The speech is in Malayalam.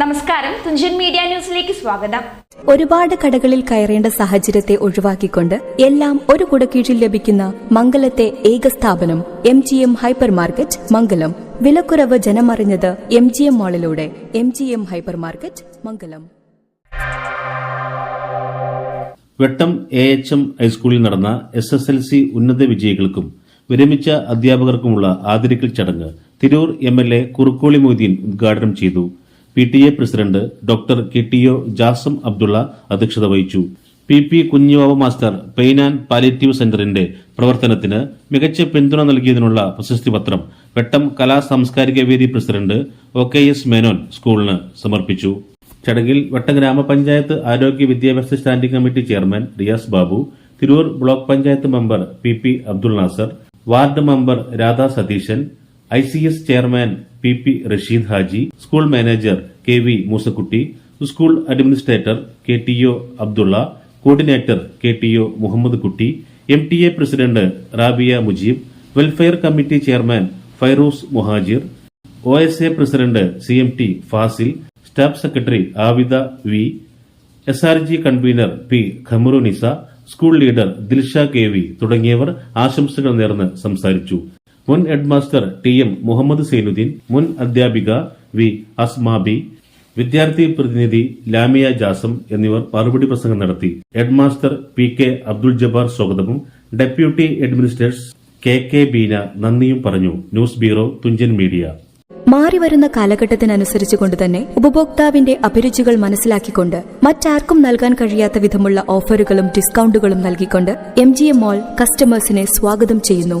നമസ്കാരം. തുഞ്ചൻ മീഡിയ ന്യൂസിലേക്ക് സ്വാഗതം. ഒരുപാട് കടകളിൽ കയറേണ്ട സാഹചര്യത്തെ ഒഴിവാക്കിക്കൊണ്ട് എല്ലാം ഒരു കുടക്കീഴിൽ ലഭിക്കുന്ന മംഗലത്തെ ഏക സ്ഥാപനം M G M hyper market Mangalam. വിലക്കുറവ് ജനമറിഞ്ഞത് M G M മാളിലൂടെ M G M hyper market Mangalam. Vettam A H M ഹൈസ്കൂളിൽ നടന്ന എസ് എസ് എൽ സി ഉന്നത വിജയികൾക്കും വിരമിച്ച അധ്യാപകർക്കുമുള്ള ആദരിക്കൽ ചടങ്ങ് Tirur M L A Kurukkoli Moideen ഉദ്ഘാടനം ചെയ്തു P T A president doctor K T O Jasam Abdulla അധ്യക്ഷത വഹിച്ചു. P P Kunhuvava master pain and palliative സെന്ററിന്റെ പ്രവർത്തനത്തിന് മികച്ച പിന്തുണ നൽകിയതിനുള്ള പ്രശസ്തി പത്രം വെട്ടം കലാ സാംസ്കാരിക വേദി president O K S Menon സ്കൂളിന് സമർപ്പിച്ചു. ചടങ്ങിൽ വട്ടം ഗ്രാമപഞ്ചായത്ത് ആരോഗ്യ വിദ്യാഭ്യാസ standing committee chairman Riyas Babu Tirur block panchayat member P P Abdul Nasar ward member Radha Satheesan I C S chairman P P Rasheed Haji school manager K V Moosakutty school administrator K T O Abdulla coordinator K T O Muhammed Kutty M T A president Rabiya Mujeeb welfare committee chairman Fairooz Muhajir O S A president C M T Fasil staff secretary Abida V S R G convenor P Khamarunnisa school leader Dilsha K V തുടങ്ങിയവർ ആശംസകൾ നേർന്ന് സംസാരിച്ചു. മുൻ headmaster T M Muhammed Zainuddin മുൻ അധ്യാപിക വി അസ്മാബി വിദ്യാർത്ഥി പ്രതിനിധി ലാമിയ ജാസം എന്നിവർ മറുപടി പ്രസംഗം നടത്തി. Headmaster P K Abdul Jabbar സ്വാഗതവും. Deputy administrator K K Beena നന്ദിയും പറഞ്ഞു. News bureau Thunchan media. മാറിവരുന്ന കാലഘട്ടത്തിനനുസരിച്ചുകൊണ്ട് തന്നെ ഉപഭോക്താവിന്റെ അഭിരുചികൾ മനസ്സിലാക്കിക്കൊണ്ട് മറ്റാർക്കും നൽകാൻ കഴിയാത്ത വിധമുള്ള ഓഫറുകളും ഡിസ്കൗണ്ടുകളും നൽകിക്കൊണ്ട് എം ജി എം മോൾ കസ്റ്റമേഴ്സിനെ സ്വാഗതം ചെയ്യുന്നു.